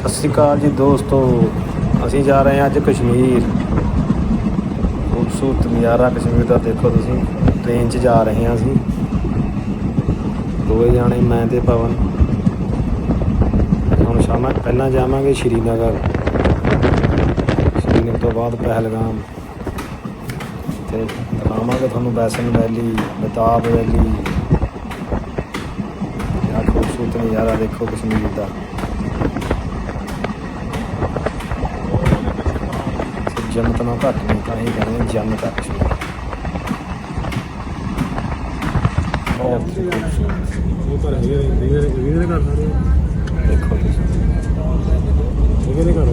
ਸਤਿ ਸ਼੍ਰੀ ਅਕਾਲ ਜੀ ਦੋਸਤੋ, ਅਸੀਂ ਜਾ ਰਹੇ ਹਾਂ ਅੱਜ ਕਸ਼ਮੀਰ। ਖੂਬਸੂਰਤ ਨਜ਼ਾਰਾ ਕਸ਼ਮੀਰ ਦਾ ਦੇਖੋ ਤੁਸੀਂ ਟ੍ਰੇਨ 'ਚ ਜਾ ਰਹੇ ਹਾਂ ਅਸੀਂ। ਦੋਵੇਂ ਜਾਣੇ, ਮੈਂ ਤੇ ਪਵਨ। ਹੁਣ ਸ਼ਾਮਾਂ, ਪਹਿਲਾਂ ਜਾਵਾਂਗੇ ਸ਼੍ਰੀਨਗਰ। ਸ਼੍ਰੀਨਗਰ ਤੋਂ ਬਾਅਦ ਪਹਿਲਗਾਮ। ਤੇ ਦਿਖਾਵਾਂਗੇ ਤੁਹਾਨੂੰ ਬੈਸਨ ਵੈਲੀ ਬਤਾਬ ਵੈਲੀ। ਕਿਆ ਖੂਬਸੂਰਤ ਨਜ਼ਾਰਾ ਦੇਖੋ ਕਸ਼ਮੀਰ ਦਾ। ਜੰਨਤ ਨਾਲ ਘੱਟ ਨਹੀਂ, ਤਾਂ ਹੀ ਕਹਿੰਦੇ ਜੰਨਤ ਆ ਕਸ਼ਮੀਰ ਬਹੁਤ ਉਹ ਪਰ ਹੈਗੇ ਵੀਰੇ ਵੀਰੇ ਦੇ ਸਾਰੇ ਦੇਖੋ ਤੁਸੀਂ ਹੈਗੇ ਦੇ ਘਰ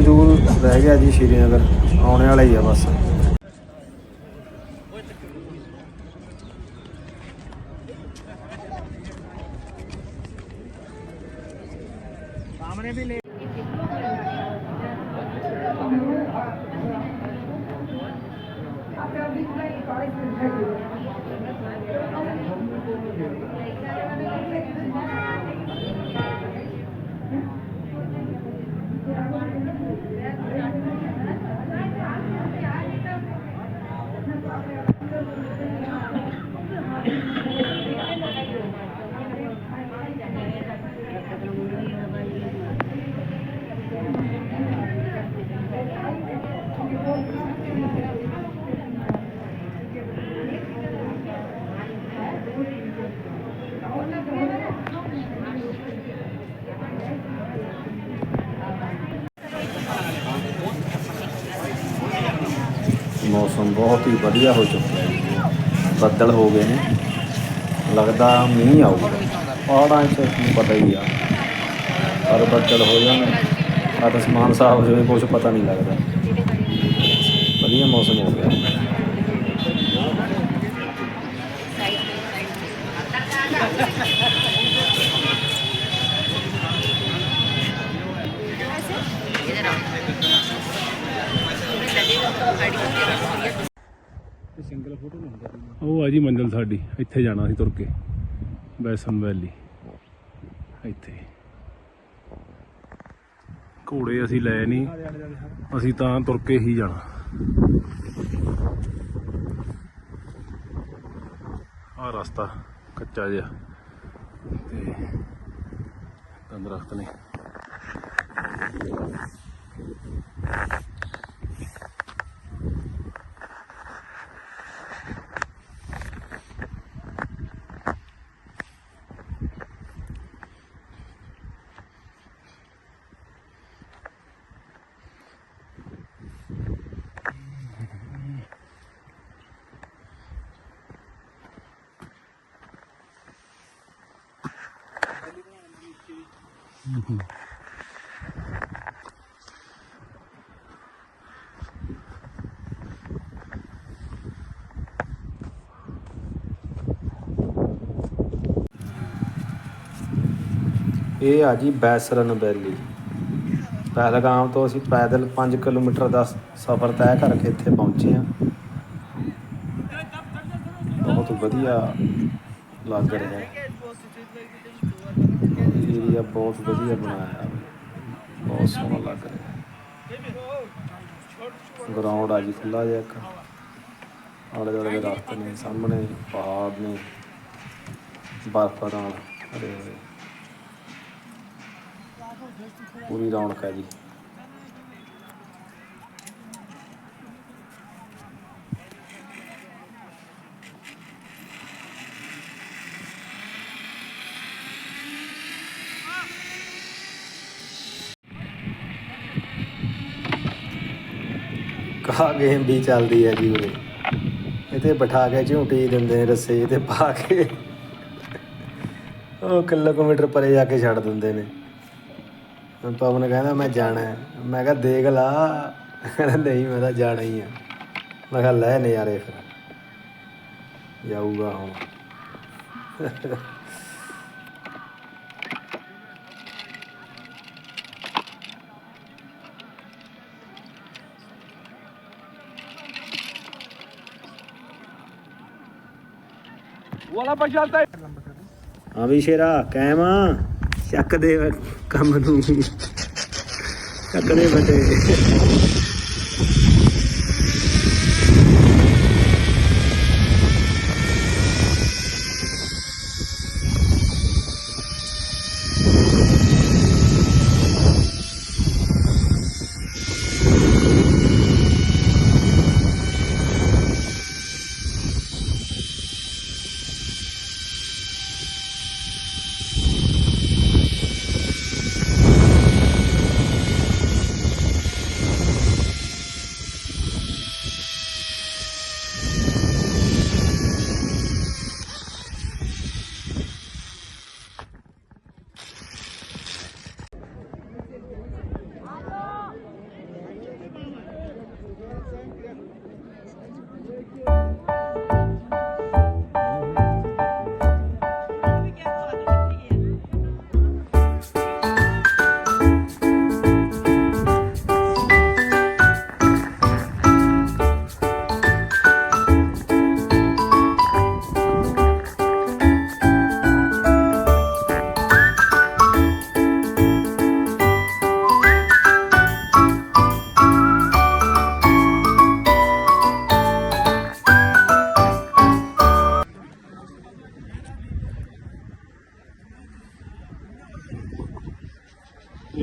ਦੂਰ ਰਹਿ ਗਿਆ ਜੀ ਸ਼੍ਰੀਨਗਰ, ਆਉਣ ਵਾਲਾ ਹੀ ਆ ਬਸ। ਮੌਸਮ ਬਹੁਤ ਹੀ ਵਧੀਆ ਹੋ ਚੁੱਕਿਆ ਜੀ ਬੱਦਲ ਹੋ ਗਏ ਨੇ। ਲੱਗਦਾ ਮੀਂਹ ਆਊਗਾ। ਪਹਾੜਾਂ 'ਚ ਤੁਹਾਨੂੰ ਪਤਾ ਹੀ ਆ। ਪਰ ਬੱਦਲ ਹੋ ਜਾਣ ਆ ਅਸਮਾਨ ਸਾਫ਼ ਹੋ ਜਾਵੇ ਕੁਝ ਪਤਾ ਨਹੀਂ ਲੱਗਦਾ। ਵਧੀਆ ਮੌਸਮ ਹੋ ਗਿਆ। ਸਿੰਗਲ ਫੋਟੋ ਨਹੀਂ ਹੁੰਦਾ ਉਹ ਆ ਜੀ ਮੰਜ਼ਿਲ ਸਾਡੀ ਇੱਥੇ ਜਾਣਾ ਸੀ ਤੁਰ ਕੇ। ਬੈਸਨ ਵੈਲੀ। ਇੱਥੇ। ਘੋੜੇ ਅਸੀਂ ਲੈ ਨਹੀਂ ਅਸੀਂ ਤਾਂ ਤੁਰ ਕੇ ਹੀ ਜਾਣਾ। ਆ ਰਸਤਾ ਕੱਚਾ ਜਿਹਾ। ਤੇ ਤਾਂ ਦਰਖਤ ਇਹ ਆ ਜੀ ਬੈਸਰਨ ਵੈਲੀ। ਪਹਿਲਗਾਮ ਤੋਂ ਅਸੀਂ ਪੈਦਲ 5 ਕਿਲੋਮੀਟਰ ਦਾ ਸਫ਼ਰ ਤੈਅ ਕਰਕੇ ਇੱਥੇ ਪਹੁੰਚੇ ਹਾਂ। ਬਹੁਤ ਵਧੀਆ ਲੱਗ ਰਿਹਾ। ਹੈ ਏਰੀਆ ਬਹੁਤ ਵਧੀਆ ਬਣਾਇਆ ਬਹੁਤ ਸੋਹਣਾ ਲੱਗ ਰਿਹਾ ਹੈ। ਗਰਾਊਂਡ ਆ ਜੀ ਖੁੱਲਾ ਜਿਹਾ ਇੱਕ। ਆਲੇ ਦੁਆਲੇ ਦੇ ਰਸਤੇ ਨੇ, ਸਾਹਮਣੇ ਪਹਾੜ ਨੇ। ਬਰਫ਼ ਨਾਲ ਹਰੇ ਹੋਏ। ਪੂਰੀ ਰੌਣਕ ਹੈ ਜੀ। ਕਾ ਗੇਮ ਵੀ ਚੱਲਦੀ ਹੈ ਜੀ ਉਰੇ। ਇਹਤੇ ਬਿਠਾ ਕੇ ਝੂਟੀ ਦਿੰਦੇ ਨੇ ਰੱਸੇ ਤੇ ਪਾ ਕੇ। ਉਹ ਕਿਲੋਮੀਟਰ ਪਰੇ ਜਾ ਕੇ ਛੱਡ ਦਿੰਦੇ ਨੇ। ਹੁਣ ਪਵਨ ਕਹਿੰਦਾ, ਮੈਂ ਜਾਣਾ ਹੈ। ਮੈਂ ਕਿਹਾ, ਦੇਖ ਲਾ। ਕਹਿੰਦਾ, ਨਹੀਂ, ਮੈਂ ਤਾਂ ਜਾਣਾ ਹੀ ਆ। ਮੈਂ ਕਿਹਾ, ਲੈ ਨਜ਼ਾਰੇ ਫਿਰ। ਜਾਊਗਾ ਹੁਣ। ਵਾਲਾ ਪਛਾਤਾ ਹਾਂ ਵੀ ਸ਼ੇਰਾ ਕਾਇਮ ਆ। ਚੱਕ ਦੇ ਕੰਮ ਨੂੰ। ਚੱਕ ਦੇ ਬਟੇ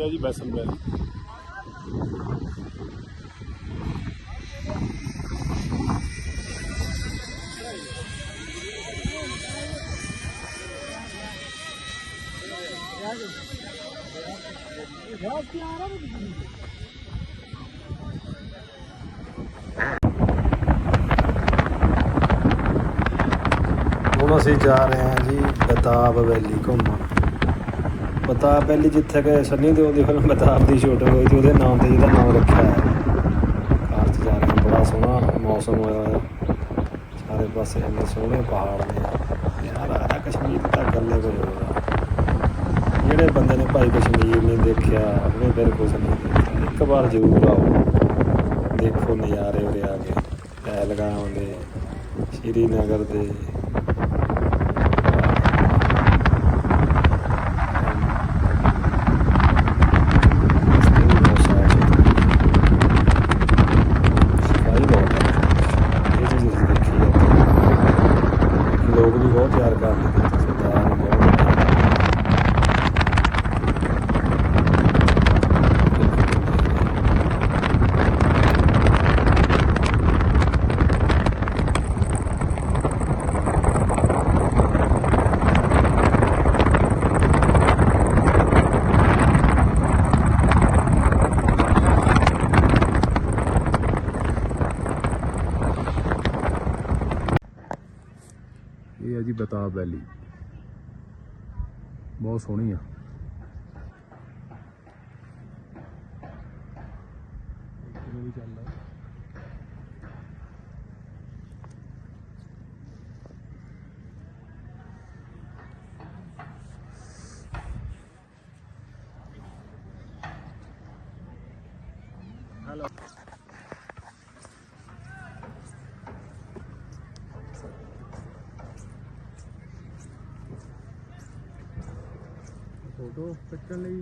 ਇਹ ਜੀ ਬੈਸਨ ਵੈਲੀ ਹੁਣ ਅਸੀਂ ਜਾ ਰਹੇ ਹਾਂ ਜੀ ਬਤਾਬ ਵੈਲੀ ਘੁੰਮਣ। ਬਤਾਬ ਪਹਿਲੀ ਜਿੱਥੇ ਕਿ ਸੰਨੀ ਦਿਓਲ ਦੀ ਫਿਲਮ ਬਤਾਬ ਦੀ ਸ਼ੂਟਿੰਗ ਹੋਈ ਸੀ, ਉਹਦੇ ਨਾਮ ਤੇ ਜਿਹਦਾ ਨਾਮ ਰੱਖਿਆ ਹੈ। ਕਾਰ 'ਚ ਜਾ ਰਹੇ ਬੜਾ ਸੋਹਣਾ ਮੌਸਮ ਹੋਇਆ ਹੋਇਆ। ਸਾਰੇ ਪਾਸੇ ਇੰਨੇ ਸੋਹਣੇ ਪਹਾੜ ਨੇ। ਯਾਰ ਆ ਕਸ਼ਮੀਰ ਤਾਂ ਗੱਲ ਹੀ ਕੋਈ ਹੋਰ ਜਿਹੜੇ ਬੰਦੇ ਨੇ ਭਾਈ ਕਸ਼ਮੀਰ ਨਹੀਂ ਦੇਖਿਆ, ਉਹਨੇ ਫਿਰ ਕੁਝ ਨਹੀਂ ਦੇਖਿਆ। ਇੱਕ ਵਾਰ ਜ਼ਰੂਰ ਆਓ। ਦੇਖੋ ਨਜ਼ਾਰੇ ਉਰੇ ਆ ਕੇ। ਪਹਿਲਗਾਮ ਦੇ, ਸ਼੍ਰੀਨਗਰ ਦੇ ਲੋਕ ਵੀ ਬਹੁਤ ਪਿਆਰ ਕਰਦੇ ਨੇ ਸਰਦਾਰ ਨੂੰ ਬਹੁਤ ਇਹ ਆ ਜੀ ਬਤਾਬ ਵੈਲੀ ਬਹੁਤ ਸੋਹਣੀ ਆ। फोटो फिट कर ली